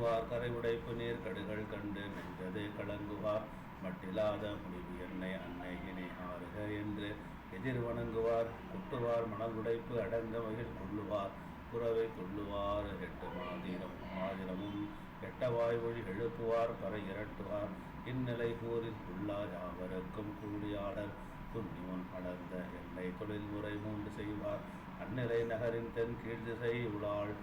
கட்டுவார் கரை உடைப்பு நீர் கடுகள் கண்டு மெஞ்சது கலங்குவார் மட்டில்லாத முடிவு என்னை அன்னை இணை ஆறுக என்று எதிர் வணங்குவார் குட்டுவார் மணல் உடைப்பு அடங்க மகிழ் கொள்ளுவார் புறவை கொள்ளுவார் எட்டு மாதிரம் மாதிரமும் எட்ட வாய்மொழி எழுப்புவார் பறை இரட்டுவார் இந்நிலை கூறில் உள்ளார் யாவருக்கும் கூலியாளர் துண்ணிவன் அடர்ந்த எல்லை தொழில் முறை மூன்று செய்வார் அந்நிலை நகரின் தென் கீழ் திசை உளாள்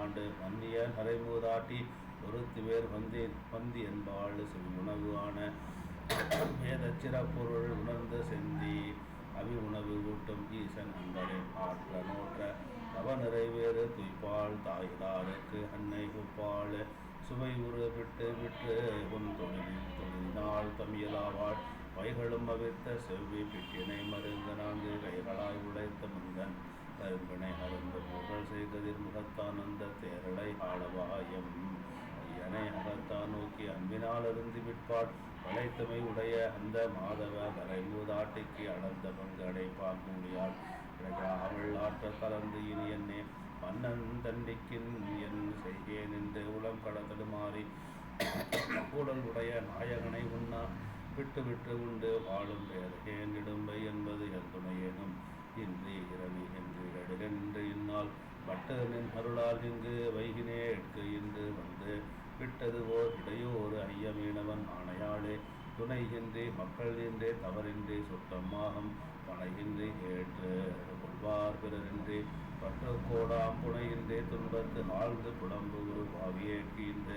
ஆண்டு மன்னிய நரைமூதாட்டி ஒருத்தி வேர் வந்தி வந்தி என்பாள் செவி உணவு ஆன வேத பொருள் உணர்ந்த செந்தி அவி உணவு ஊட்டும் ஈசன் அன்பரை ஆற்ற நோற்ற தவ நிறைவேறு துய்ப்பாள் தாயிலாருக்கு அன்னை குப்பாள். சுவை உரு விட்டு விட்டு உன் தொழில் தொழிலினால் தமிழாவாள். வைகளும் அவிர்த்த செவ்வி பிட்டினை மருந்த நான்கு கைகளாய் உழைத்த முந்தன் கரும்பினை அருந்து புகழ் செய்ததில் முகத்தான் அந்த தேரடை ஆளவாயம். ஐயனை அகத்தான் நோக்கி அன்பினால் அருந்து விட்பாள் வளைத்தமை உடைய அந்த மாதவ கரைமூதாட்டிக்கு அடர்ந்த பங்கு அடைப்பான் மூலியாள் அவள் ஆற்ற கலந்து இனி என்னே. மன்னன் தண்டிக்கின் என் செய்கேன் என்று உளம் கடத்தடுமாறி கூடல் உடைய நாயகனை உண்ணா. விட்டு விட்டு உண்டு வாழும் பேரகேன் இடும்பை என்பது என் துணையேனும் இன்றி இரவி என்று எடுகென்று பட்டதனின் அருளால் இங்கு வைகினேற்கு இன்று வந்து விட்டது ஓர் இடையோரு ஐயமீனவன் ஆணையாளே. துணையின்றி மக்கள் இன்றே தவறின்றி சுத்தமாகம் பணைகின்றி ஏற்று கொள்வார் பிறரின்றி. பற்று கோடாம் புனையின்றி துன்பத்து ஆழ்ந்து புலம்பு ஒரு பாவியேற்கு இந்த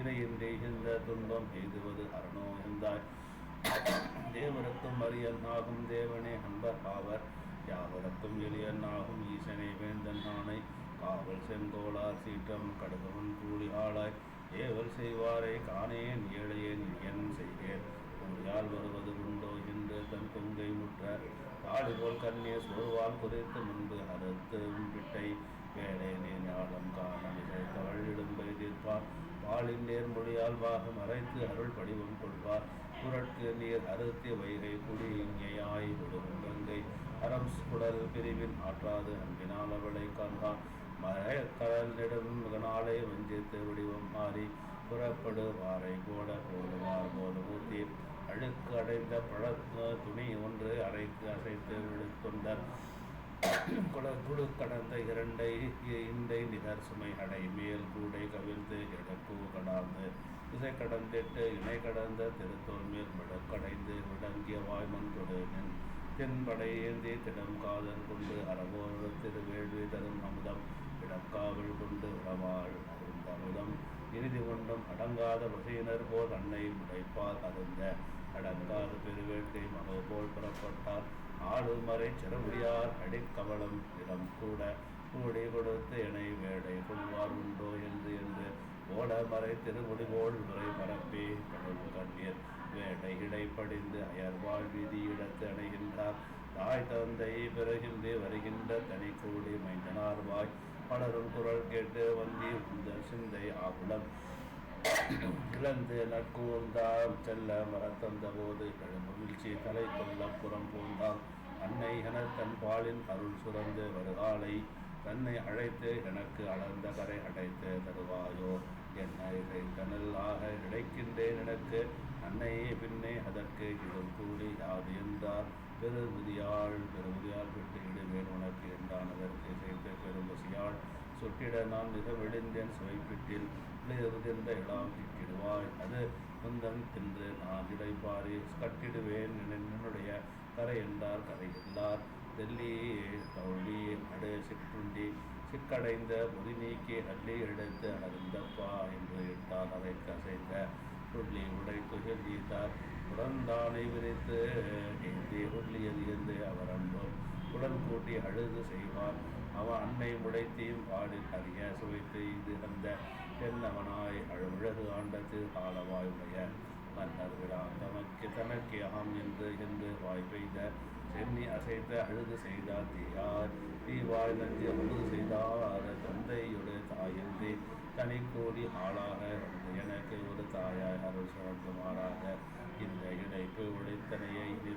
இணையின்றி இந்த துன்பம் எய்துவது அரணோ என்றாய் தேவருக்கும் அரியன் ஆகும் தேவனே அன்பர் ஆவர். யாவருக்கும் எளியன் ஆகும் ஈசனே வேந்தன் ஆணை. காவல் செங்கோளார் சீற்றம் கடுகவன் கூலியாளாய் ஏவல் செய்வாரை காணேன் ஏழையேன் என் செய்கேன் உங்களால் வருவது உண்டோ என்று தன் கொங்கை முற்ற காடு போல் கண்ணிய சோர்வால் குறைத்து முன்பு அறுத்து பிட்டை. வேலை நீ ஞானம் காண இசைத்தவள் இடும்பை தீர்ப்பார். ஆளின் நேர்மொழியால் பாகம் அரைத்து அருள் படிவம் கொள்வார் புரட்கு நீர் அறுத்தி வைகை குடி இங்கையாய் விடும் கங்கை. அறம் குடல் பிரிவின் ஆற்றாது அன்பினால் அவளை காண்பான் கடல் நெடும் நாளை வஞ்சித்து வடிவம் மாறி புறப்படுவாரை கூட கோட போடுவார் போது ஊத்தி. அழுக்கு அடைந்த பழ துணி ஒன்று அரைத்து அசைத்து விழுத்தொண்டர் குழு கடந்த இரண்டை இண்டை நிகர் சுமை அடை மேல் கூடை கவிழ்ந்து கிழக்கு கடாந்து இசை கடந்திட்டு இணை கடந்த திருத்தோல் மேல் விடக்கடைந்து விளங்கிய வாய்மன் கொடு நின் தென்படை ஏந்தி திடம் காதல் கொண்டு அறவோர் திருவேள்வி தரும் அமுதம். இடக்காவல் கொண்டு உறவாள் அருந்த அமுதம். இறுதி கொண்டும் அடங்காத வசையினர் போல் அன்னை உடைப்பால் அருந்த. அடங்காத பெருவேட்டை மகோ போல் புறப்பட்டார். ஆளுமறை சிறமுடியார் அடிக்கவளம் இடம் கூட. கூடி கொடுத்து இணை வேடை கொள்வார் உண்டோ என்று என்று. ஓடமறை திருமுடிவோள் உரை பரப்பி கடல் கண்ணீர். வேடை இடை படிந்து அயர்வாழ் விதி இடத்து அடைகின்றார். தாய் தந்தை பிறகின்றி வருகின்ற தனி கூடி மைந்தனார் வாய். பலரும் குரல் கேட்டு வந்தி உந்த சிந்தை ஆகுலம். கிழந்து நற்கூர்ந்தாம் செல்ல மரத்தந்த போது மகிழ்ச்சி தலை கொள்ள புறம் பூந்தான் அன்னை என தன் பாலின் அருள் சுரந்து வருகாலை தன்னை அழைத்து எனக்கு அளந்த கரை அடைத்து தருவாயோ? என்னை கனல் ஆக கிடைக்கின்றேன் எனக்கு? அன்னையே பின்னே அதற்கு இடம் கூலி யாது என்றார். பெருமுதியாள் பெருமுதியாள் விட்டு இடுவேன் உனக்கு என்றான். அதற்கு சேர்த்து பெரும்பசியாள் சொட்டிட நான் மிக விழுந்தேன் சுவைப்பிட்டில் உதிர்ந்த இளாம் கிட்டிடுவாய் அது முந்தன் தின்று நான் இடைப்பாரி கட்டிடுவேன் என்னுடைய கரை என்றார் கரை எல்லார் தெல்லி தௌளி அடு சிற்றுண்டி சிக்கடைந்த பொதி நீக்கி அள்ளி எடுத்து அருந்தப்பா என்று இட்டால் அதை கசைந்த புள்ளி உடை துகில் ஈத்தார் உடன்தானை விரித்து ஏந்தி உள்ளியல் இருந்து அவர் அன்பும் உடன் கூட்டி அழுது செய்வார். அவ அன்னை உடைத்தையும் பாடி அறிய சுவைத்து இது அந்த தென்னவனாய் அழகு ஆண்டத்து காலவாய் உடைய மன்னர் விழா தமக்கு தனக்கு ஆம் என்று என்று வாய் பெய்த சென்னி அசைத்த அழுது செய்தார் தீயார். தீவாய் நஞ்சு அழுது செய்தார் தந்தையுடைய தாயன்றி தனி கோடி ஆளாக எனக்கு ஒரு தாயாய் அருள் சிறந்து மாறாக இந்த இணைப்பு உடைத்தனையை இது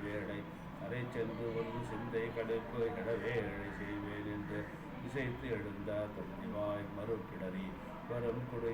சென்று ஒன்று சிந்தை கடுப்பு இடவேளை செய்வேன் என்று இசைத்து எழுந்தார் தன்னிவாய் மறுபிடரி வரும் குடை